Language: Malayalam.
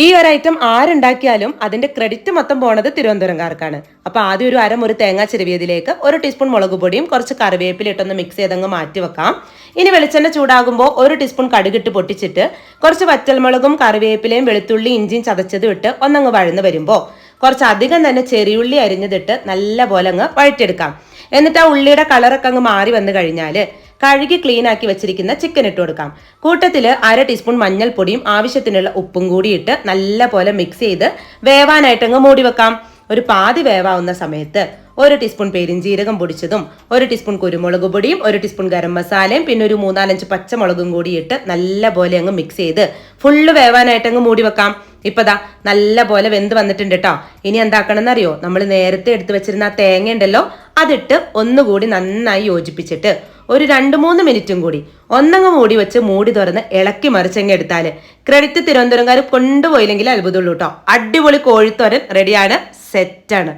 ഈ ഒരു ഐറ്റം ആരുണ്ടാക്കിയാലും അതിന്റെ ക്രെഡിറ്റ് മൊത്തം പോണത് തിരുവനന്തപുരംകാർക്കാണ്. അപ്പൊ ആദ്യം ഒരു അരമുറി തേങ്ങ ചെരുവിയതിലേക്ക് ഒരു ടീസ്പൂൺ മുളക് പൊടിയും കുറച്ച് കറിവേപ്പില ഇട്ടൊന്ന് മിക്സ് ചെയ്തങ്ങ് മാറ്റി വെക്കാം. ഇനി വെളിച്ചെണ്ണ ചൂടാകുമ്പോൾ ഒരു ടീസ്പൂൺ കടുകിട്ട് പൊട്ടിച്ചിട്ട് കുറച്ച് വറ്റൽമുളകും കറിവേപ്പിലയും വെളുത്തുള്ളി ഇഞ്ചിയും ചതച്ചതും ഇട്ട് ഒന്നങ്ങ് വഴന്ന് വരുമ്പോൾ കുറച്ച് അധികം തന്നെ ചെറിയുള്ളി അരിഞ്ഞതിട്ട് നല്ല പോലെ അങ്ങ് വഴറ്റെടുക്കാം എന്നിട്ട് ആ ഉള്ളിയുടെ കളറൊക്കെ അങ്ങ് മാറി വന്നു കഴിഞ്ഞാൽ കഴുകി ക്ലീൻ ആക്കി വെച്ചിരിക്കുന്ന ചിക്കൻ ഇട്ട് കൊടുക്കാം. കൂട്ടത്തിൽ അര ടീസ്പൂൺ മഞ്ഞൾപ്പൊടിയും ആവശ്യത്തിനുള്ള ഉപ്പും കൂടി ഇട്ട് നല്ല പോലെ മിക്സ് ചെയ്ത് വേവാനായിട്ട് അങ്ങ് മൂടി വെക്കാം. ഒരു പാതി വേവാവുന്ന സമയത്ത് ഒരു ടീസ്പൂൺ പെരിഞ്ചീരകം പൊടിച്ചതും ഒരു ടീസ്പൂൺ കുരുമുളക് പൊടിയും ഒരു ടീസ്പൂൺ ഗരം മസാലയും പിന്നെ ഒരു മൂന്നാലഞ്ച് പച്ചമുളകും കൂടി ഇട്ട് നല്ല പോലെ അങ്ങ് മിക്സ് ചെയ്ത് ഫുള്ള് വേവാനായിട്ട് അങ്ങ് മൂടി വെക്കാം. ഇപ്പതാ നല്ല പോലെ വെന്ത് വന്നിട്ടുണ്ട് കേട്ടോ ഇനി എന്താക്കണം അറിയോ നമ്മൾ നേരത്തെ എടുത്തു വെച്ചിരുന്ന ആ തേങ്ങ ഉണ്ടല്ലോ അതിട്ട് ഒന്നുകൂടി നന്നായി യോജിപ്പിച്ചിട്ട് ഒരു രണ്ട് മൂന്ന് മിനിറ്റും കൂടി ഒന്നങ്ങ് മൂടി വെച്ച് മൂടി തുറന്ന് ഇളക്കി മറിച്ചങ്ങ് എടുത്താൽ ക്രെഡിറ്റ് തിരുവനന്തപുരംകാർ കൊണ്ടുപോയില്ലെങ്കിൽ അത്ഭുതമുള്ളൂ കേട്ടോ അടിപൊളി കോഴിത്തോരൻ റെഡിയാണ് സെറ്റാണ്